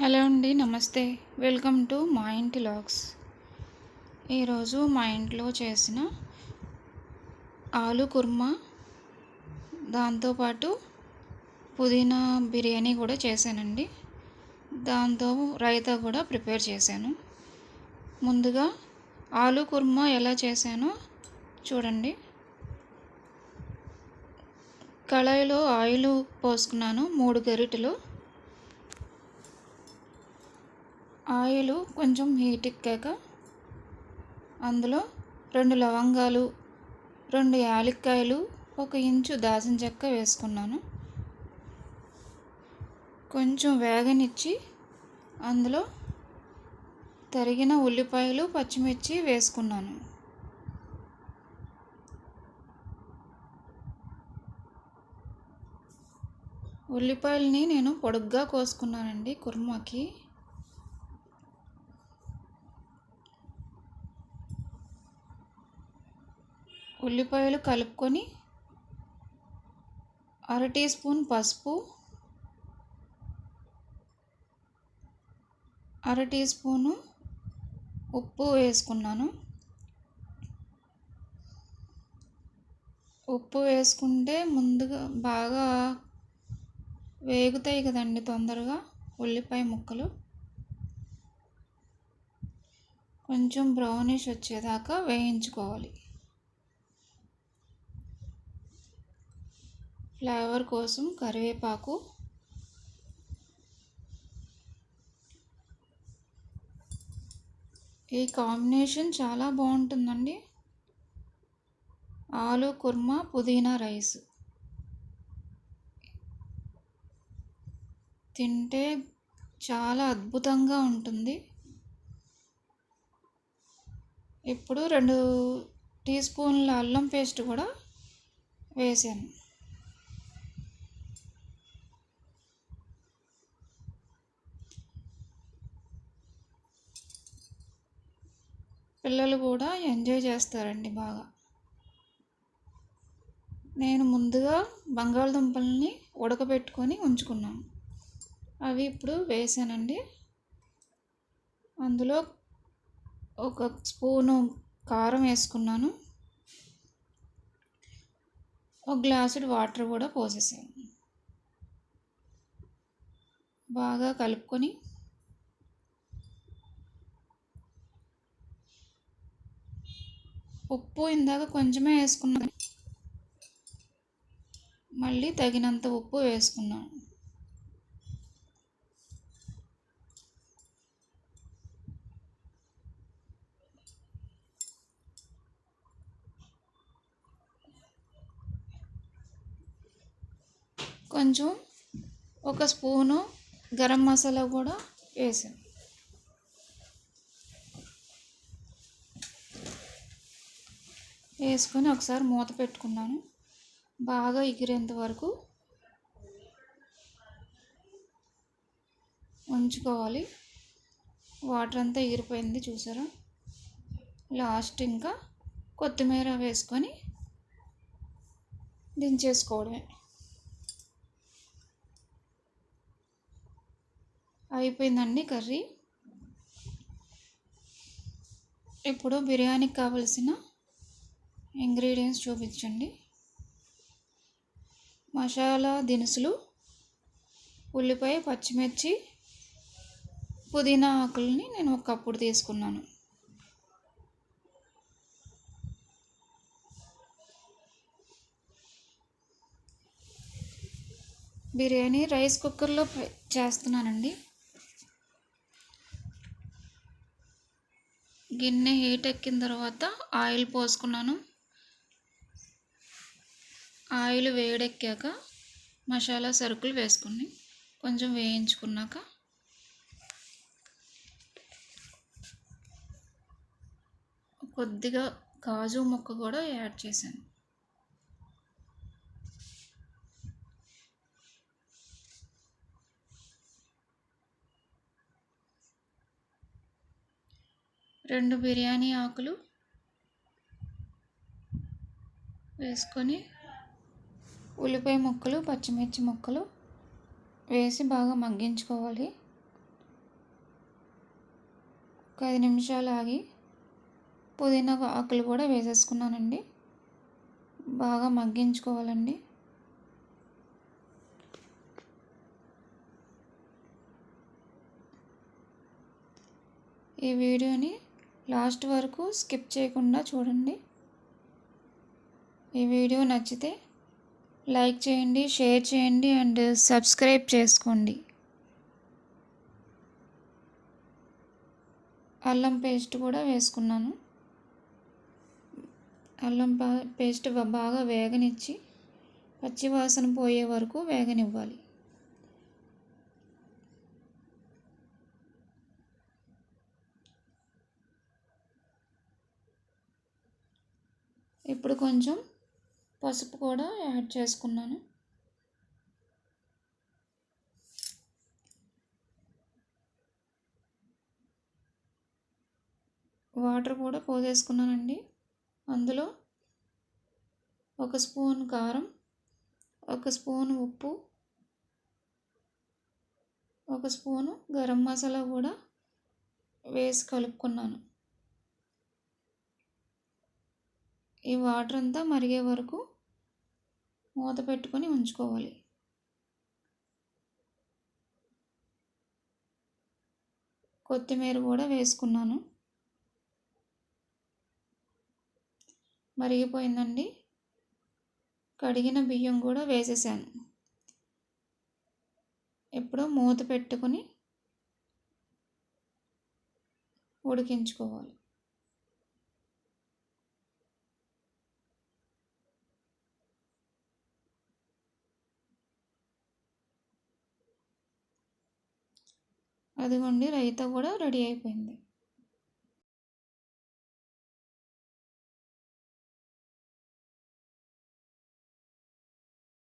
Hello అండి నమస్తే. Welcome to మా ఇంటి లాగ్స్ ఈరోజు మా ఇంట్లో చేసిన ఆలు కుర్మా దాంతోపాటు పుదీనా బిర్యానీ కూడా చేశానండి. దాంతో రైతా కూడా ప్రిపేర్ చేశాను. ముందుగా ఆలు కుర్మా ఎలా చేశానో చూడండి. కళాయిలో ఆయిల్ పోసుకున్నాను మూడు గరిటెలు. ఆయిల్ కొంచెం హీట్ ఎక్కాక అందులో రెండు లవంగాలు రెండు యాలక్కాయలు ఒక ఇంచు దాచిన చెక్క వేసుకున్నాను. కొంచెం వేగనిచ్చి అందులో తరిగిన ఉల్లిపాయలు పచ్చిమిర్చి వేసుకున్నాను. ఉల్లిపాయలని నేను పొడుగ్గా కోసుకున్నానండి కుర్మాకి. ఉల్లిపాయలు కలుపుకొని అర టీ స్పూన్ పసుపు అర టీ స్పూను ఉప్పు వేసుకున్నాను. ఉప్పు వేసుకుంటే ముందుగా బాగా వేగుతాయి కదండి తొందరగా ఉల్లిపాయ ముక్కలు. కొంచెం బ్రౌనిష్ వచ్చేదాకా వేయించుకోవాలి. ఫ్లేవర్ కోసం కరివేపాకు ఈ కాంబినేషన్ చాలా బాగుంటుందండి. ఆలు కుర్మా పుదీనా రైస్. తింటే చాలా అద్భుతంగా ఉంటుంది. ఇప్పుడు రెండు టీ స్పూన్ల అల్లం పేస్ట్ కూడా వేసాను. పిల్లలు కూడా ఎంజాయ్ చేస్తారండి బాగా. నేను ముందుగా బంగాళదుంపల్ని ఉడకబెట్టుకొని ఉంచుకున్నాను. అవి ఇప్పుడు వేసానండి. అందులో ఒక స్పూను కారం వేసుకున్నాను. ఒక గ్లాసుడు వాటర్ కూడా పోసేసాను. బాగా కలుపుకొని ఉప్పు ఇందాక కొంచెమే వేసుకున్నాను. మళ్ళీ తగినంత ఉప్పు వేసుకున్నాను. కొంచెం ఒక స్పూను గరం మసాలా కూడా వేసాను. వేసుకొని ఒకసారి మూత పెట్టుకున్నాను. బాగా ఎగిరేంత వరకు ఉంచుకోవాలి. వాటర్ అంతా ఎగిరిపోయింది చూసారా? లాస్ట్ ఇంకా కొత్తిమీర వేసుకొని దించేసుకోవడమే. అయిపోయిందండి కర్రీ. ఇప్పుడు బిర్యానీకి కావలసిన ఇంగ్రీడియంట్స్ చూపించండి. మసాలా దినుసులు ఉల్లిపాయ పచ్చిమిర్చి పుదీనా ఆకుల్ని నేను ఒక కప్పుడు తీసుకున్నాను. బిర్యానీ రైస్ కుక్కర్లో చేస్తున్నానండి. గిన్నె హీట్ ఎక్కిన తర్వాత ఆయిల్ పోసుకున్నాను. ఆయిల్ వేడెక్కాక మసాలా సరుకులు వేసుకుని కొంచెం వేయించుకున్నాక కొద్దిగా కాజు ముక్క కూడా యాడ్ చేశాను. రెండు బిర్యానీ ఆకులు వేసుకొని ఉల్లిపాయ ముక్కలు పచ్చిమిర్చి ముక్కలు వేసి బాగా మగ్గించుకోవాలి. ఒక ఐదు నిమిషాలు ఆగి పుదీనా ఆకులు కూడా వేసేసుకున్నానండి. బాగా మగ్గించుకోవాలండి. ఈ వీడియోని లాస్ట్ వరకు స్కిప్ చేయకుండా చూడండి. ఈ వీడియో నచ్చితే లైక్ చేయండి షేర్ చేయండి అండ్ సబ్స్క్రైబ్ చేసుకోండి. అల్లం పేస్ట్ కూడా వేసుకున్నాను. అల్లం పేస్ట్ బాగా వేగనిచ్చి పచ్చివాసన పోయే వరకు వేగనివ్వాలి. ఇప్పుడు కొంచెం పసుపు కూడా యాడ్ చేసుకున్నాను. వాటర్ కూడా పోసేసుకున్నానండి. అందులో ఒక స్పూన్ కారం ఒక స్పూన్ ఉప్పు ఒక స్పూను గరం మసాలా కూడా వేసి కలుపుకున్నాను. ఈ వాటర్ అంతా మరిగే వరకు మూత పెట్టుకొని ఉంచుకోవాలి. కొత్తిమీర కూడా వేసుకున్నాను. మరిగిపోయిందండి. కడిగిన బియ్యం కూడా వేసేసాను. ఇప్పుడు మూత పెట్టుకొని ఉడికించుకోవాలి. అదిగోండి రైతా కూడా రెడీ అయిపోయింది.